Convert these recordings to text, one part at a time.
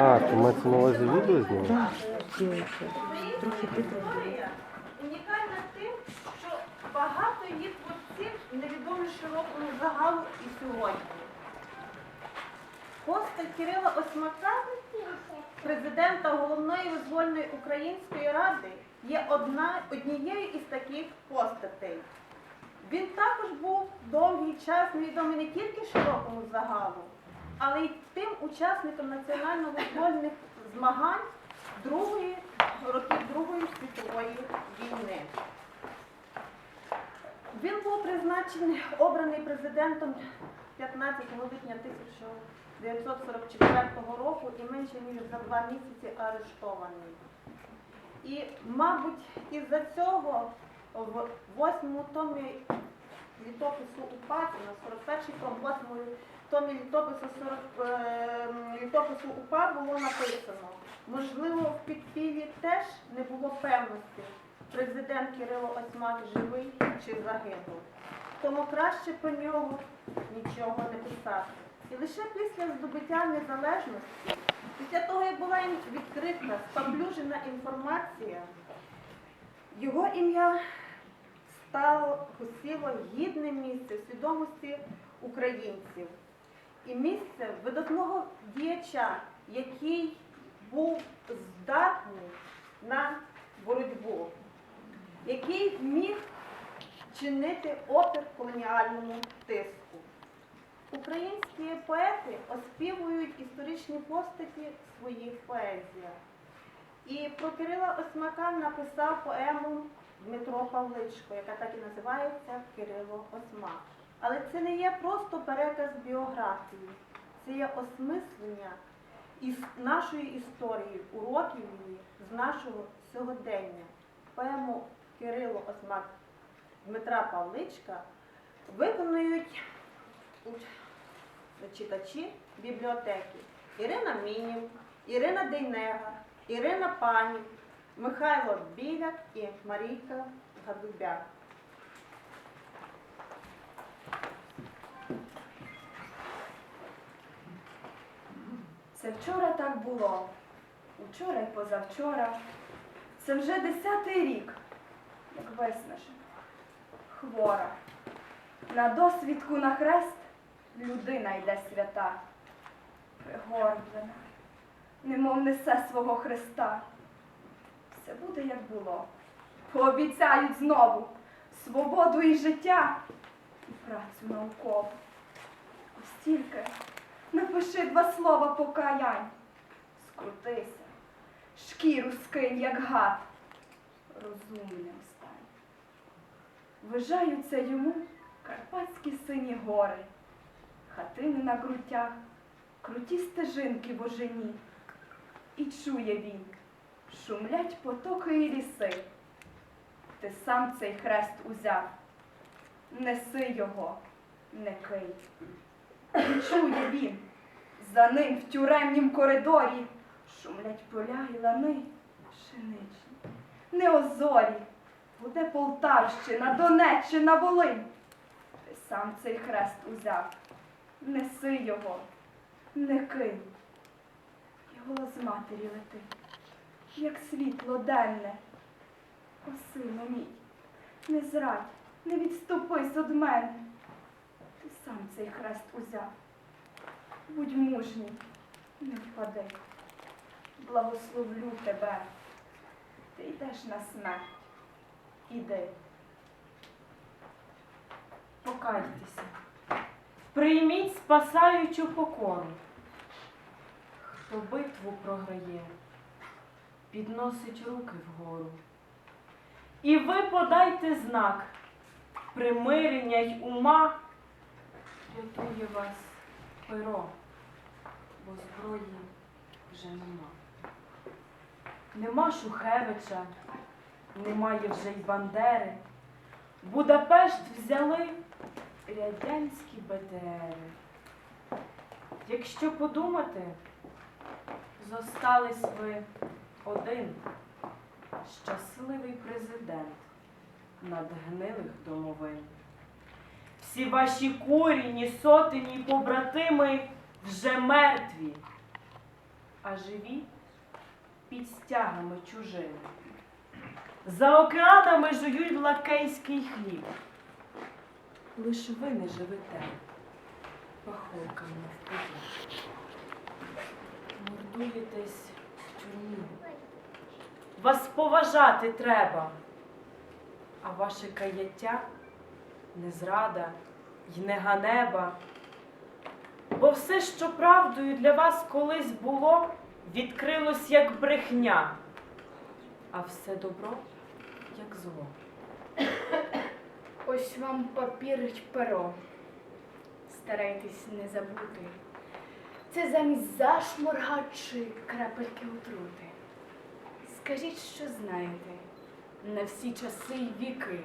А, то мається на увазі відео знімати? Трохи Історія унікальна тим, що багато її творців невідомі широкому загалу і сьогодні. Постать Кирила Осьмака, президента головної визвольної української ради, є одна, однією із таких постатей. Він також був довгий час невідомий не тільки широкому загалу, але й тим учасникам національно-визвольних змагань другої років Другої світової війни. Він був призначений, обраний президентом 15 липня 1944 року і менше ніж за два місяці арештований. І, мабуть, із-за цього в восьмому томі літопису УПА, це на 41-й том, восьмому томі літопису, 40, е, літопису УПА було написано. Можливо, в підпіллі теж не було певності, президент Кирило Осьмак живий чи загинув. Тому краще про нього нічого не писати. І лише після здобуття незалежності, після того, як була відкрита, споплюжена інформація, його ім'я стало посіло гідне місце свідомості українців. І місце видатного діяча, який був здатний на боротьбу, який міг чинити опір колоніальному тиску. Українські поети оспівують історичні постаті в своїх поезіях. І про Кирила Осьмака написав поему Дмитро Павличко, яка так і називається Кирило Осьмак. Але це не є просто переказ біографії, це є осмислення із нашої історії, уроків її з нашого сьогодення. Поему Кирило Осмак Дмитра Павличка виконують читачі бібліотеки Ірина Мінів, Ірина Дейнега, Ірина Панів, Михайло Біляк і Марійка Гадубяк. Це вчора так було. Учора й позавчора. Це вже десятий рік, як виснажена, хвора. На досвідку на хрест людина йде свята, пригорблена, немов несе свого Христа. Все буде, як було. Пообіцяють знову свободу і життя, і працю наукову. Ось тільки напиши два слова покаянь. Скрутися, шкіру скинь, як гад, розумним стань. Вижаються йому карпатські сині гори, хатини на грудях, круті стежинки в ожині. І чує він, шумлять потоки і ліси. Ти сам цей хрест узяв, неси його, не кий. І чує він, за ним в тюремнім коридорі шумлять поля і лани пшеничні. Не озорі, буде Полтавщина, Донеччина, Волинь. Ти сам цей хрест узяв, неси його, не кинь. Голос матері летить, як світло денне. О, сину мій, не зрадь, не відступись од мене. Ти сам цей хрест узяв. Будь мужній, не впади. Благословлю тебе. Ти йдеш на смерть. Іди. Покайтеся, прийміть спасаючу покору. Хто битву програє, підносить руки вгору. І ви подайте знак примирення й ума, рятує вас перо, бо зброї вже нема. Нема Шухевича, немає вже й Бандери. Будапешт взяли радянські БТРи. Якщо подумати, зостались ви один щасливий президент надгнилих домовин. Всі ваші корінні, сотені побратими вже мертві, а живі під стягами чужими. За океанами жують лакейський хліб. Лиш ви не живете пахолками в путі. В тюрмі. Вас поважати треба, а ваше каяття не зрада й не ганеба. Бо все, що правдою для вас колись було, відкрилось як брехня, а все добро як зло. Ось вам папір й перо. Старайтесь не забути. Це замість зашморга чи крапельки отрути. Скажіть, що знаєте, на всі часи й віки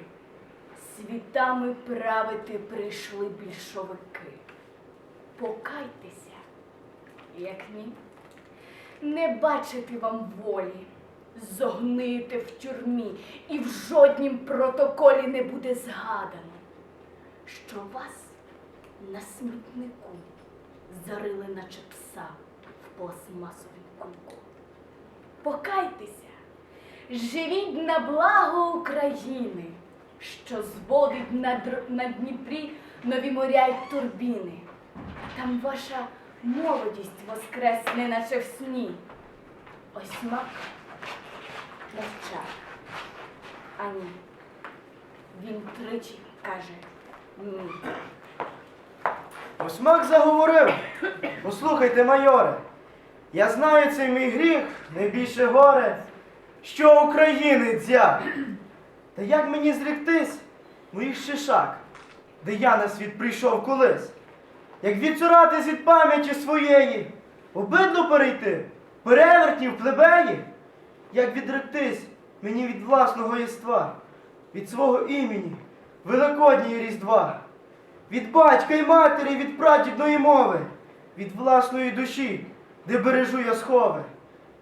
світами правити прийшли більшовики. Покайтеся, як ні, не бачити вам волі, зогниєте в тюрмі, і в жоднім протоколі не буде згадано, що вас на смітнику зарили, наче пса в пластмасовій кульку. Покайтеся, живіть на благо України, що зводить на, др- на Дніпрі нові моря й турбіни. Там ваша молодість воскресне, наче в сні. Ось мак мовчав. Ні. Він тричі каже ні. Осьмак заговорив. Послухайте, майоре, я знаю цей мій гріх, найбільше горе, що українець я. Та як мені зріктись моїх шишак, де я на світ прийшов колись? Як відцуратись від пам'яті своєї, обидло перейти, перевертів плебеї, як відректись мені від власного єства, від свого імені, Великодній Різдва від батька й матері, від прадідної мови, від власної душі, де бережу я схови,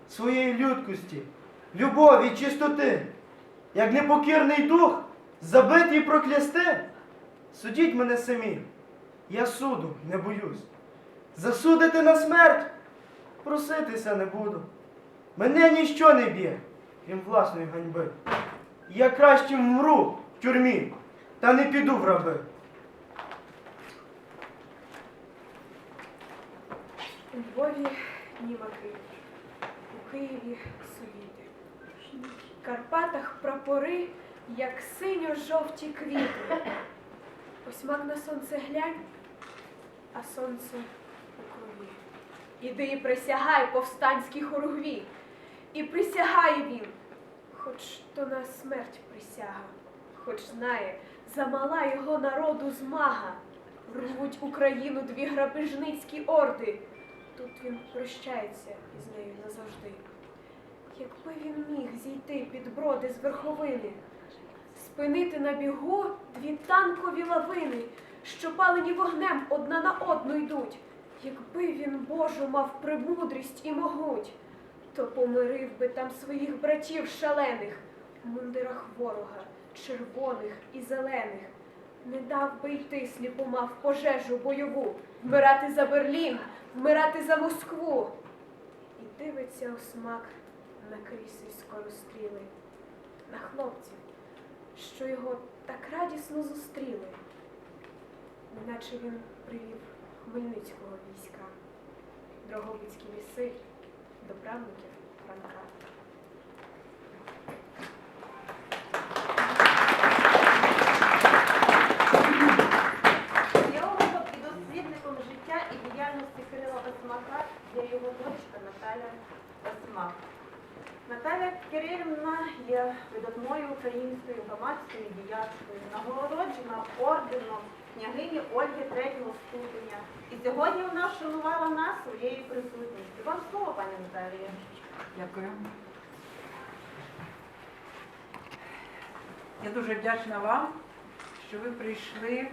своєї людкості, любові, чистоти, як непокірний дух, забитий проклясти. Судіть мене самі, я суду не боюсь. Засудити на смерть, проситися не буду. Мене ніщо не б'є, крім власної ганьби. Я краще вмру в тюрмі, та не піду в раби. У Львові німаки, у Києві совіти. В Карпатах прапори, як синьо-жовті квіти. Ось мак на сонце глянь, а сонце у крові. Іди і присягай повстанській хоругві. І присягає він, хоч то на смерть присяга, хоч знає, замала його народу змага. Рвуть Україну дві грабежницькі орди. Тут він прощається із нею назавжди. Якби він міг зійти під броди з верховини, спинити на бігу дві танкові лавини, що палені вогнем одна на одну йдуть. Якби він Божу мав премудрість і могуть, то помирив би там своїх братів шалених в мундирах ворога, червоних і зелених. Не дав би йти сліпома в пожежу бойову, вмирати за Берлін, вмирати за Москву. І дивиться осмак на кріси скоростріли, на хлопців, що його так радісно зустріли, неначе він привів Хмельницького війська, Дрогобицькі ліси до правнуків Франка. Геологом і дослідником життя і діяльності Кирила Осмака є його дочка Наталя Осмак. Наталя Кирилівна є видатною українською громадською діячкою, нагороджена орденом княгині Ольги третього ступеня. І сьогодні вона вшанувала нас своєю присутністю. Вам слово, пані Наталія. Дякую. Я дуже вдячна вам, що ви прийшли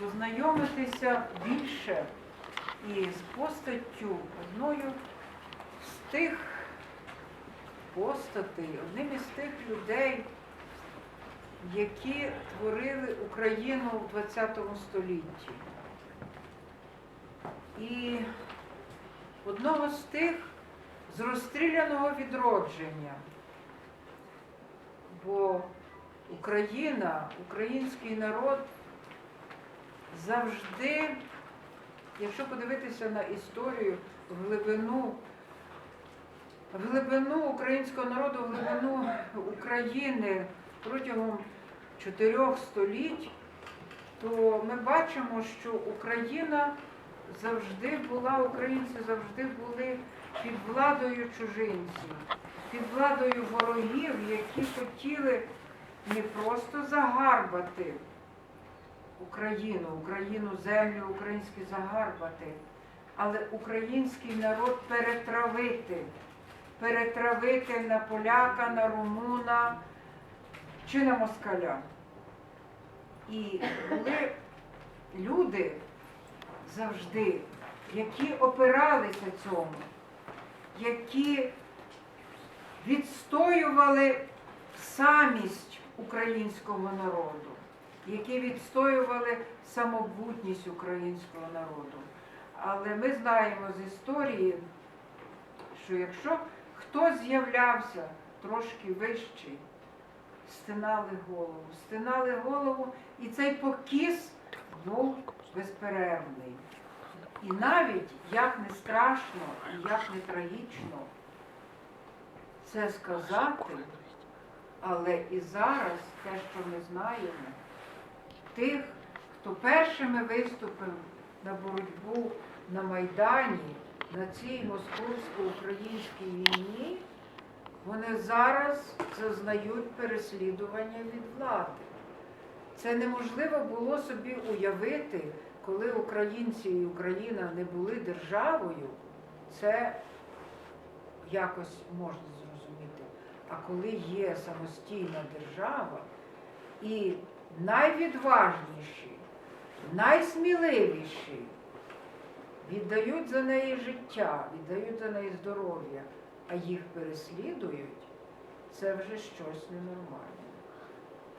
познайомитися більше із постаттю одною з тих постатей, одним із тих людей, які творили Україну в ХХ столітті. і одного з тих з розстріляного відродження. Бо Україна, український народ завжди, якщо подивитися на історію, в глибину, глибину українського народу, глибину України протягом чотирьох століть, то ми бачимо, що Україна завжди була, українці завжди були під владою чужинців, під владою ворогів, які хотіли не просто загарбати Україну, Україну, землю, українські загарбати, але український народ перетравити, перетравити на поляка, на румуна чи на москаля. І були люди завжди, які опиралися цьому, які відстоювали самість українського народу, які відстоювали самобутність українського народу. Але ми знаємо з історії, що якщо хтось з'являвся трошки вищий, стинали голову, стинали голову, і цей покіс був безперервний. І навіть як не страшно і як не трагічно це сказати, але і зараз те, що ми знаємо, тих, хто першими виступив на боротьбу на Майдані, на цій московсько-українській війні, вони зараз зазнають переслідування від влади. Це неможливо було собі уявити, коли українці і Україна не були державою, це якось можна зрозуміти. А коли є самостійна держава і найвідважніші, найсміливіші віддають за неї життя, віддають за неї здоров'я, а їх переслідують, це вже щось ненормальне.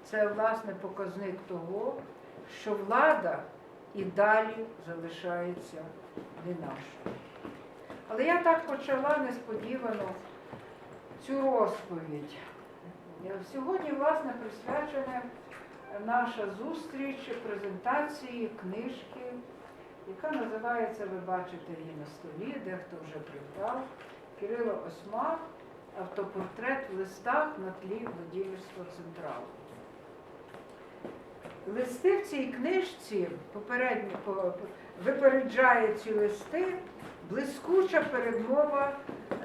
Це, власне, показник того, що влада і далі залишається не нашою. Але я так почала несподівано цю розповідь. Сьогодні, власне, присвячена наша зустріч презентації книжки, яка називається, ви бачите її на столі, дехто вже придбав, Кирило Осмак, автопортрет в листах на тлі Владимирського централу. Листи в цій книжці попередньо по- по- випереджає ці листи блискуча передмова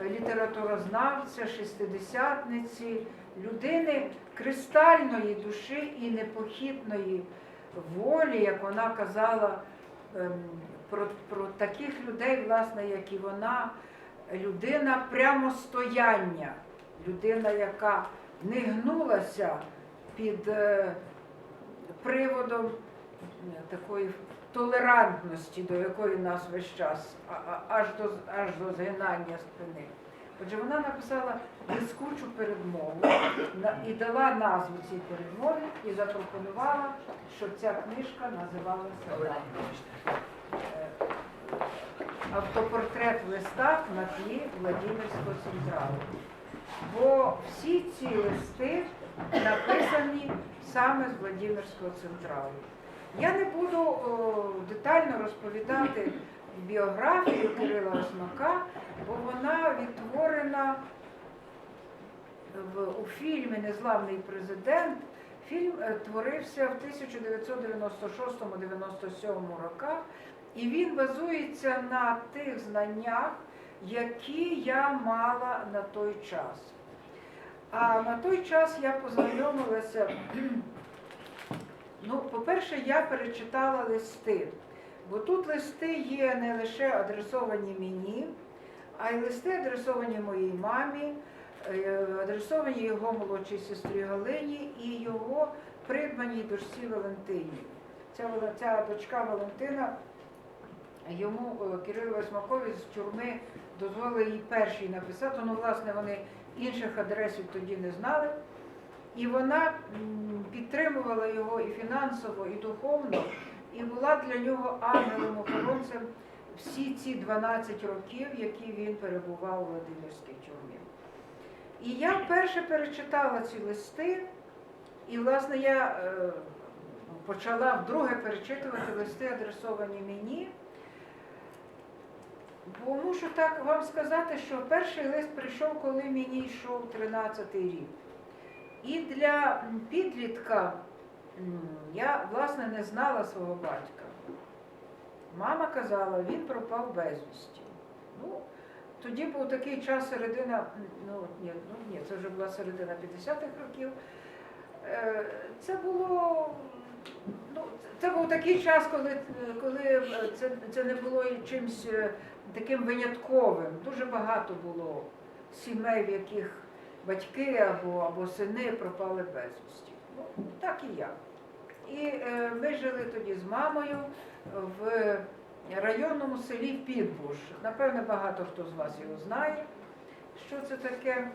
літературознавця, шестидесятниці, людини кристальної душі і непохитної волі, як вона казала про, про таких людей, власне, як і вона, людина прямостояння, людина, яка не гнулася під е, приводом е, такої толерантності, до якої нас весь час, аж до, аж до згинання спини. Отже, вона написала блискучу передмову і дала назву цій передмові і запропонувала, щоб ця книжка називалася. Е, Автопортрет в листах на тлі Владимирського централу. Бо всі ці листи написані саме з Владимирського централу. Я не буду о, детально розповідати біографію Кирила Осмака, бо вона відтворена в, у фільмі Незламний президент. Фільм е, творився в 1996-97 роках, і він базується на тих знаннях, які я мала на той час. А на той час я познайомилася. Ну, по-перше, я перечитала листи, бо тут листи є не лише адресовані мені, а й листи адресовані моїй мамі, е, адресовані його молодшій сестрі Галині і його придбаній дочці Валентині. Ця, ця дочка Валентина йому е, Кирилу з тюрми дозволили їй першій написати. Ну, власне, вони інших адресів тоді не знали. І вона підтримувала його і фінансово, і духовно, і була для нього ангелом-охоронцем всі ці 12 років, які він перебував у Владимирській тюрмі. І я вперше перечитала ці листи, і, власне, я е, почала вдруге перечитувати листи, адресовані мені. Бо мушу так вам сказати, що перший лист прийшов, коли мені йшов 13-й рік. І для підлітка я, власне, не знала свого батька. Мама казала, він пропав безвісті. Ну, тоді був такий час середина, ну ні, ну ні, це вже була середина 50-х років. Е, Це було, ну, це був такий час, коли, коли е, це, це не було чимось е, таким винятковим. Дуже багато було сімей, в яких батьки або, або сини пропали безвісті. Ну, так і я. І е, ми жили тоді з мамою в районному селі Підбуш. Напевне, багато хто з вас його знає, що це таке.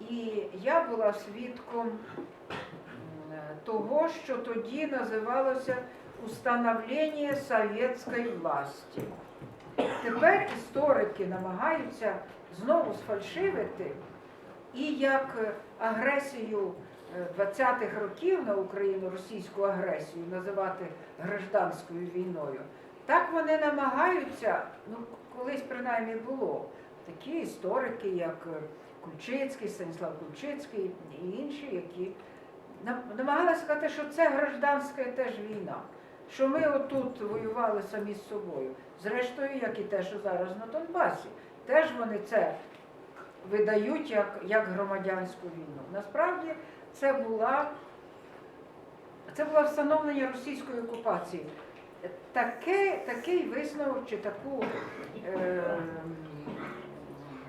І я була свідком того, що тоді називалося установлення совєтської власті. Тепер історики намагаються знову сфальшивити і як агресію 20-х років на Україну, російську агресію, називати гражданською війною, так вони намагаються, ну колись принаймні було, такі історики, як е, Кульчицький, Станіслав Кульчицький і інші, які намагалися сказати, що це гражданська теж війна, що ми отут воювали самі з собою. Зрештою, як і те, що зараз на Донбасі, теж вони це видають як, як громадянську війну. Насправді це була це було встановлення російської окупації. Таке, такий висновок чи таку е,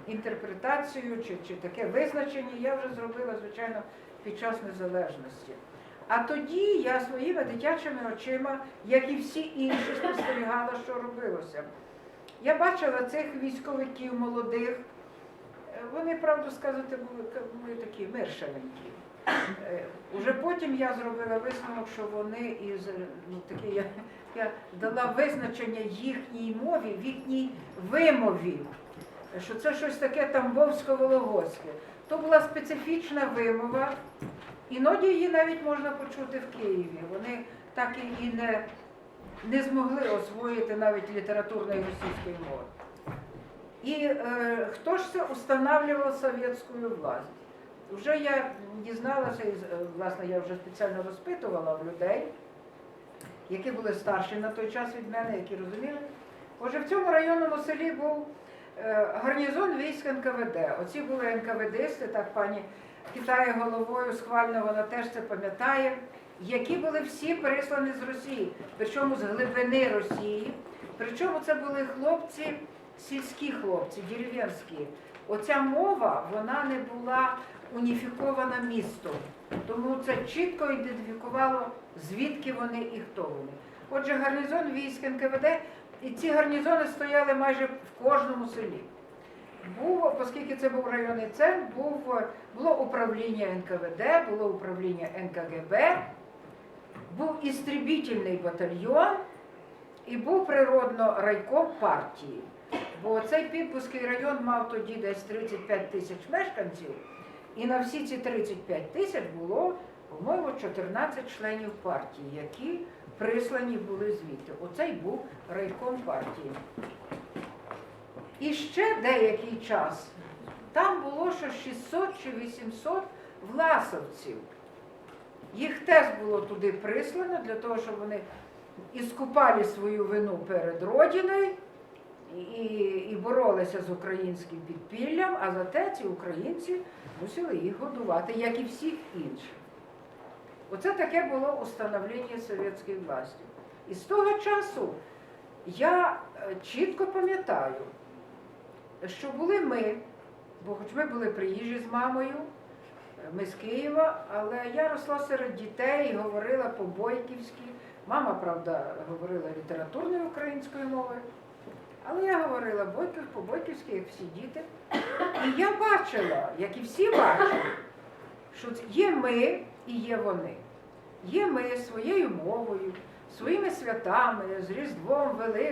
інтерпретацію, чи, чи таке визначення я вже зробила, звичайно, під час незалежності. А тоді я своїми дитячими очима, як і всі інші, спостерігала, що робилося. Я бачила цих військовиків молодих. Вони, правду сказати, були, були такі миршавенькі. Е, Уже потім я зробила висновок, що вони із ну, такі, я, я дала визначення їхній мові, в їхній вимові, що це щось таке тамбовсько-вологодське. То була специфічна вимова, іноді її навіть можна почути в Києві. Вони так і не, не змогли освоїти навіть літературної російської мови. І е, хто ж це устанавливав совєтську власть? Вже я дізналася, і, е, власне, я вже спеціально розпитувала в людей, які були старші на той час від мене, які розуміли. Отже, в цьому районному селі був е, гарнізон військ НКВД. Оці були НКВДисти, так пані хитає головою, схвально вона теж це пам'ятає, які були всі переслані з Росії, причому з глибини Росії. Причому це були хлопці, сільські хлопці, дерев'янські. Оця мова, вона не була уніфікована містом. Тому це чітко ідентифікувало, звідки вони і хто вони. Отже, гарнізон військ НКВД, і ці гарнізони стояли майже в кожному селі. Був, оскільки це був районний центр, був, було управління НКВД, було управління НКГБ, був істрібітельний батальйон і був природно райком партії. Бо цей Підбузький район мав тоді десь 35 тисяч мешканців, і на всі ці 35 тисяч було, по-моєму, 14 членів партії, які прислані були звідти. Оцей був райком партії. І ще деякий час там було що 600 чи 800 власовців. Їх теж було туди прислано для того, щоб вони іскупали свою вину перед Родиною і, і боролися з українським підпіллям, а зате ці українці мусили їх годувати, як і всіх інших. Оце таке було установлення совєтської власті. І з того часу я е, чітко пам'ятаю, що були ми, бо хоч ми були приїжджі з мамою, е, ми з Києва, але я росла серед дітей і говорила по-бойківськи. Мама, правда, говорила літературною українською мовою, але я говорила бойків, по-бойківськи, як всі діти. І я бачила, як і всі бачили, що є ми і є вони. Є ми своєю мовою, своїми святами, з Різдвом Великим.